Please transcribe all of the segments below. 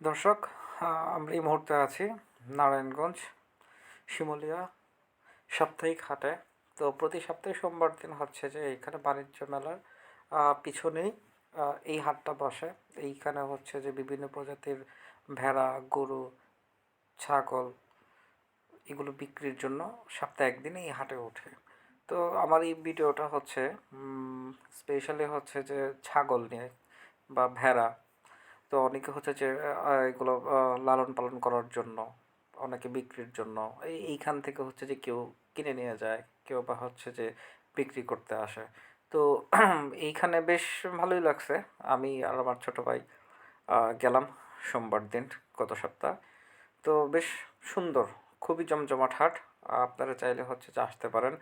দর্শক আমরা এই মুহূর্তে আছি নারায়ণগঞ্জ, শিমুলিয়া, সাপ্তাহিক হাটে। তো প্রতি সপ্তাহে সোমবার দিন হচ্ছে যে এইখানে বাণিজ্য মেলার পিছনেই এই হাটটা বসে। এইখানে হচ্ছে যে বিভিন্ন প্রজাতির ভেড়া, গরু, ছাগল এগুলো বিক্রির জন্য সপ্তাহে একদিন এই হাটে ওঠে। তো আমার এই ভিডিওটা হচ্ছে স্পেশালি হচ্ছে যে ছাগল নিয়ে বা ভেড়া তো অনেকে হচ্ছে যে এগুলো লালন পালন করার জন্য, অনেকে বিক্রির জন্য, এই, এইখান থেকে হচ্ছে যে কেউ কিনে নিয়ে যায়, কেউ বা হচ্ছে যে বিক্রি করতে আসে। তো এইখানে বেশ ভালোই লাগছে। আমি আর আমার ছোটো ভাই গেলাম সোমবার দিন, গত সপ্তাহ। তো বেশ সুন্দর, খুবই জমজমাট হাট। আপনারা চাইলে হচ্ছে যে আসতে পারেন।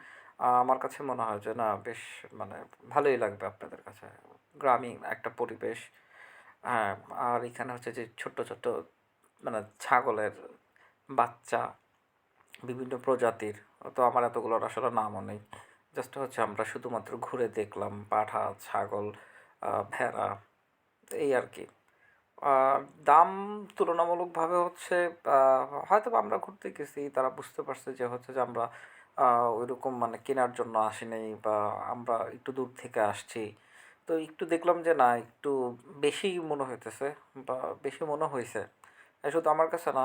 আমার কাছে মনে হয় যে না, বেশ মানে ভালোই লাগবে আপনাদের কাছে। গ্রামীণ একটা পরিবেশ। আর এখানে হচ্ছে যে ছোট্ট ছোট্ট মানে ছাগলের বাচ্চা, বিভিন্ন প্রজাতির। তো আমার এতগুলোর আসলে নামও নেই। জাস্ট হচ্ছে আমরা শুধুমাত্র ঘুরে দেখলাম পাঠা, ছাগল ভেড়া, এই আর কি। দাম তুলনামূলকভাবে হচ্ছে হয়তো আমরা ঘুরতে গেছি, তারা বুঝতে পারছে যে হচ্ছে যে আমরা ওইরকম মানে কেনার জন্য আসি আসিনি বা আমরা একটু দূর থেকে আসছি। তো একটু দেখলাম যে না, একটু বেশি মনে হইতেছে বা বেশি মনে হয়েছে শুধু আমার কাছে না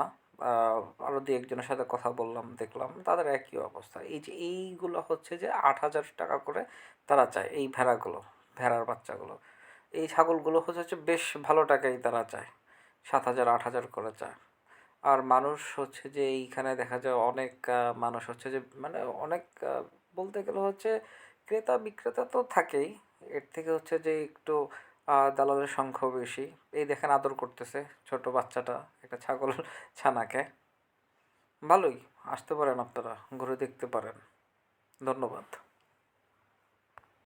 আরও দু একজনের সাথে কথা বললাম, দেখলাম তাদের একই অবস্থা। এই যে এইগুলো হচ্ছে যে আট হাজার টাকা করে তারা চায়, এই ভেড়াগুলো, ভেড়ার বাচ্চাগুলো। এই ছাগলগুলো হচ্ছে বেশ ভালো টাকাই তারা চায়, সাত হাজার, আট হাজার করে চায়। আর মানুষ হচ্ছে যে এইখানে দেখা যায় অনেক মানুষ হচ্ছে যে মানে অনেক বলতে গেলে হচ্ছে ক্রেতা বিক্রেতা তো থাকেই। এর থেকে হচ্ছে যে একটু দালালের সংখ্যাও বেশি। এই দেখেন আদর করতেছে ছোট বাচ্চাটা, একটা ছাগল ছানাকে। ভালোই, আসতে পারেন আপনারা, ঘুরে দেখতে পারেন। ধন্যবাদ।